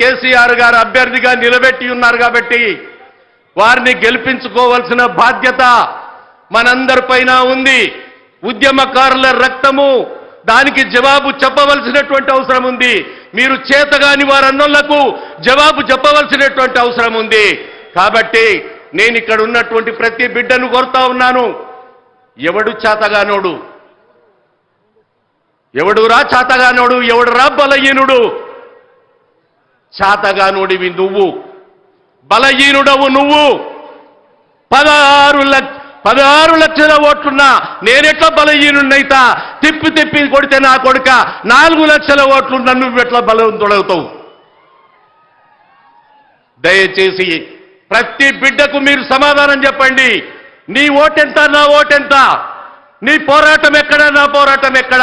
కేసీఆర్ గారు అభ్యర్థిగా నిలబెట్టి ఉన్నారు కాబట్టి వారిని గెలిపించుకోవాల్సిన బాధ్యత మనందరిపైన ఉంది. ఉద్యమకారుల రక్తము దానికి జవాబు చెప్పవలసినటువంటి అవసరం ఉంది. మీరు చేతగాని వారన్నోళ్ళకు జవాబు చెప్పవలసినటువంటి అవసరం ఉంది. కాబట్టి నేను ఇక్కడ ఉన్నటువంటి ప్రతి బిడ్డను కోరుతా ఉన్నాను. ఎవడు చేతగానోడు? ఎవడురా చేతగానోడు? ఎవడురా బలహీనుడు? చాతగానుడివి నువ్వు. బలహీనుడవు నువ్వు. పదహారు లక్ష పదహారు లక్షల ఓట్లున్నా నేనెట్లా బలహీనుడినైతా తిప్పి తిప్పి కొడితే నా కొడుక. నాలుగు లక్షల ఓట్లు నన్ను ఎట్లా బలవంతుడవుతావు? దయచేసి ప్రతి బిడ్డకు మీరు సమాధానం చెప్పండి. నీ ఓటెంత నా ఓటెంత? నీ పోరాటం ఎక్కడ నా పోరాటం ఎక్కడ?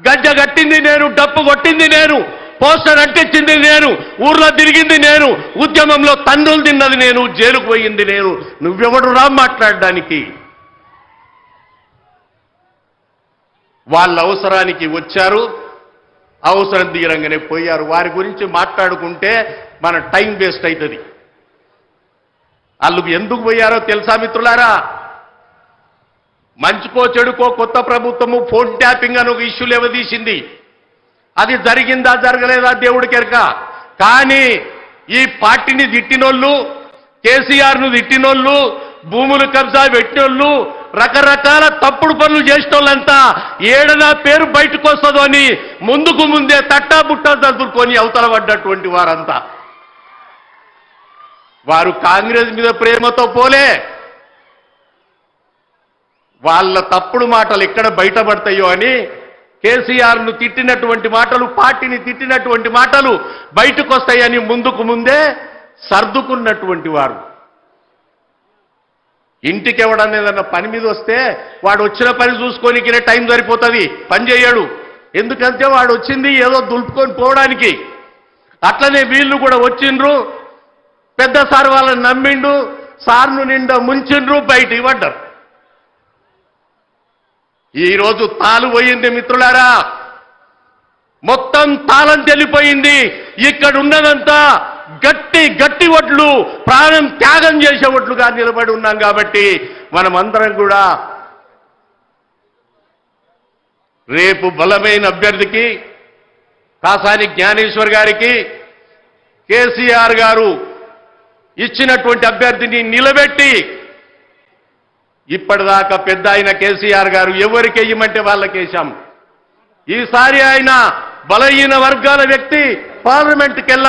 గజ్జ కట్టింది నేను డప్పు కొట్టింది నేను. పోస్టర్ అంటించింది నేను ఊర్లో తిరిగింది నేను ఉద్యమంలో తండ్రులు తిన్నది నేను జైలుకు పోయింది నేను. నువ్వెవడు రా మాట్లాడడానికి? వాళ్ళ అవసరానికి వచ్చారు అవసరం తీరంగానే పోయారు. వారి గురించి మాట్లాడుకుంటే మన టైం వేస్ట్ అవుతుంది వాళ్ళు ఎందుకు పోయారో తెలుసా మిత్రులారా? మంచుకో చెడుకో కొత్త ప్రభుత్వము ఫోన్ ట్యాపింగ్ అని ఒక ఇష్యూ లేవదీసింది. అది జరిగిందా జరగలేదా దేవుడికి ఎరక కానీ ఈ పార్టీని తిట్టినోళ్ళు కేసీఆర్ను తిట్టినోళ్ళు భూములు కబ్జా పెట్టినోళ్ళు రకరకాల తప్పుడు పనులు చేసినోళ్ళంతా ఏడనా పేరు బయటకు వస్తుందో అని ముందుకు ముందే తట్టా బుట్టా చదువుకొని అవతల పడ్డటువంటి వారంతా. వారు కాంగ్రెస్ మీద ప్రేమతో పోలే. వాళ్ళ తప్పుడు మాటలు ఎక్కడ బయటపడతాయో అని కేసీఆర్ను తిట్టినటువంటి మాటలు పార్టీని తిట్టినటువంటి మాటలు బయటకు వస్తాయని ముందుకు ముందే సర్దుకున్నటువంటి వారు. ఇంటికి ఎవడన్నా ఏదన్నా పని మీద వస్తే వాడు వచ్చిన పని చూసుకోనికినే టైం సరిపోతుంది పని చేయడు. ఎందుకంటే వాడు వచ్చింది ఏదో దులుపుకొని పోవడానికి. అట్లనే వీళ్ళు కూడా వచ్చిండ్రు పెద్ద సార్ వాళ్ళని నమ్మిండు సార్ను నిండా ముంచిండ్రు బయట ఇవ్వడ్డారు ఈరోజు తాలు పోయింది మిత్రులారా. మొత్తం తాళం తెలిపోయింది. ఇక్కడ ఉన్నదంతా గట్టి గట్టి ఒడ్లు ప్రాణం త్యాగం చేసే ఒడ్లుగా నిలబడి ఉన్నాం కాబట్టి మనమందరం కూడా రేపు బలమైన అభ్యర్థికి కాసాని జ్ఞానేశ్వర్ గారికి కేసీఆర్ గారు ఇచ్చినటువంటి అభ్యర్థిని నిలబెట్టి ఇప్పటిదాకా పెద్ద ఆయన కేసీఆర్ గారు ఎవరికి వెయ్యమంటే వాళ్ళకేశాం ఈసారి ఆయన బలహీన వర్గాల వ్యక్తి పార్లమెంట్కి వెళ్ళాలి.